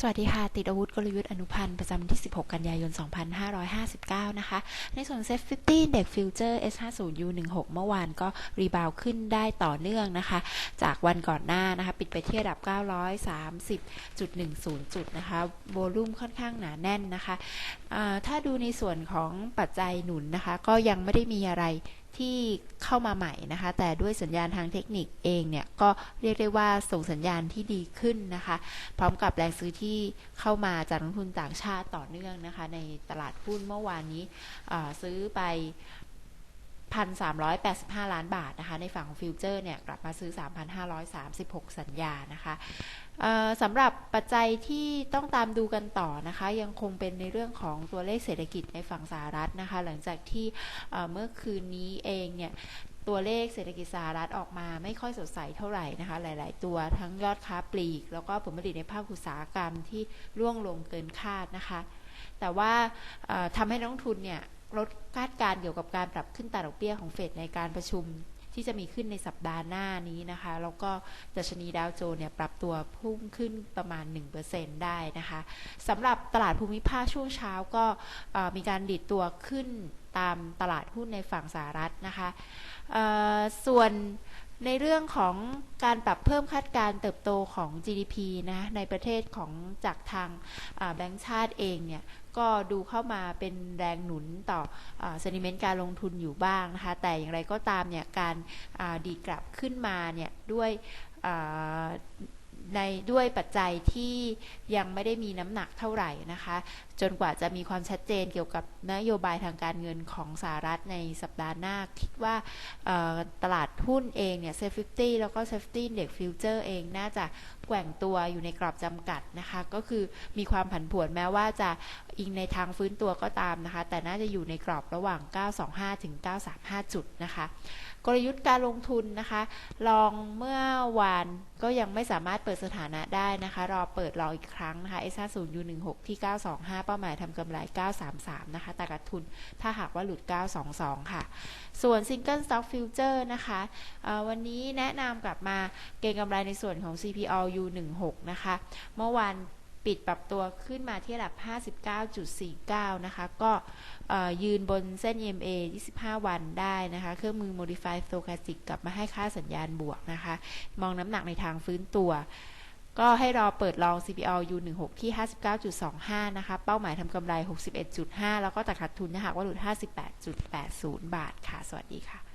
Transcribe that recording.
สวัสดีค่ะ ติดอาวุธกลยุทธ์อนุพันธ์ประจำวันที่ 16 กันยายน 2559 นะคะ ในส่วนเซ็ต50เด็กฟิวเจอร์ S50U16 เมื่อวานก็รีบาวขึ้นได้ต่อเนื่องนะคะ จากวันก่อนหน้านะคะ ปิดไปที่ระดับ 930.10 จุดนะคะ โวลุ่มค่อนข้างหนาแน่นนะคะ ถ้าดูในส่วนของปัจจัยหนุนนะคะ ก็ยังไม่ได้มีอะไร ที่เข้ามาใหม่นะคะ แต่ด้วยสัญญาณทางเทคนิคเองเนี่ย ก็เรียกได้ว่าส่งสัญญาณที่ดีขึ้นนะคะ พร้อมกับแรงซื้อที่เข้ามาจากนักทุนต่างชาติต่อเนื่องนะคะ ในตลาดหุ้นเมื่อวานนี้ซื้อไป 1,385 ล้านบาทนะคะในฝั่งของฟิวเจอร์เนี่ยกลับมาซื้อ 3,536 สัญญานะคะสำหรับปัจจัยที่ต้องตามดูกันต่อนะคะ ยังคงเป็นในเรื่องของตัวเลขเศรษฐกิจในฝั่งสหรัฐนะคะ หลังจากที่เมื่อคืนนี้เองเนี่ยตัวเลขเศรษฐกิจสหรัฐออกมาไม่ค่อยสดใสเท่าไหร่นะคะ หลาย ๆ ตัวทั้งยอดค้าปลีก แล้วก็ผลผลิตในภาคอุตสาหกรรมที่ร่วงลงเกินคาดนะคะ แต่ว่าทำให้นักทุนเนี่ย ลดคาดการเกี่ยวกับการปรับขึ้นอัตาดอกเบี้ยของเฟดในการประชุมที่จะมีขึ้นในสัปดาห์หน้านี้นะคะ แล้วก็ดัชนีดาวโจนส์เนี่ยปรับตัวพุ่งขึ้นประมาณ 1%ได้นะคะสำหรับตลาดภูมิภาคช่วงเช้าก็มีการดิดตัวขึ้นตามตลาดหุ้นในฝั่งสหรัฐนะคะส่วน ในเรื่องของการปรับเพิ่มคาดการเติบโตของ GDP นะในประเทศของจากทางแบงก์ชาติเองเนี่ยก็ดูเข้ามาเป็นแรงหนุนต่อเซนิเมนต์การลงทุนอยู่บ้างนะคะ แต่อย่างไรก็ตามเนี่ยการาดีกลับขึ้นมาเนี่ยด้วยในด้วยปัจจัยที่ยังไม่ได้มีน้ำหนักเท่าไหร่นะคะจนกว่าจะมีความชัดเจนเกี่ยวกับนโยบายทางการเงินของสหรัฐในสัปดาห์หน้า คิดว่าตลาดหุ้นเองเนี่ยเซฟฟิตี้แล้วก็เซฟตี้เด็กฟิวเจอร์เองน่าจะแกว่งตัวอยู่ในกรอบจำกัดนะคะ ก็คือมีความผันผวนแม้ว่าจะอิงในทางฟื้นตัวก็ตามนะคะ แต่น่าจะอยู่ในกรอบระหว่าง 925 ถึง 935 จุดนะคะ กลยุทธ์การลงทุนนะคะ ลองเมื่อวานก็ยังไม่สามารถเปิดสถานะได้นะคะ รอเปิดรออีกครั้งนะคะ S50 U16 ที่ 925เป้าหมายทำกำไร 933 นะคะ แต่กระทุนถ้าหากว่าหลุด 922 ค่ะ ส่วน Single Stock Future นะคะวันนี้แนะนำกลับมาเก็งกำไรในส่วนของ CPO U16 นะคะ เมื่อวานปิดปรับตัวขึ้นมาที่ระดับ 59.49 นะคะ ก็ยืนบนเส้น EMA 25 วันได้นะคะ เครื่องมือ Modify Stochastic กลับมาให้ค่าสัญญาณบวกนะคะ มองน้ำหนักในทางฟื้นตัว ก็ให้รอเปิดลอง CPO U16 ที่ 59.25 นะคะ เป้าหมายทำกำไร 61.5 แล้วก็ตัดขาดทุนถ้าหากว่าหลุด 58.80 บาทค่ะ สวัสดีค่ะ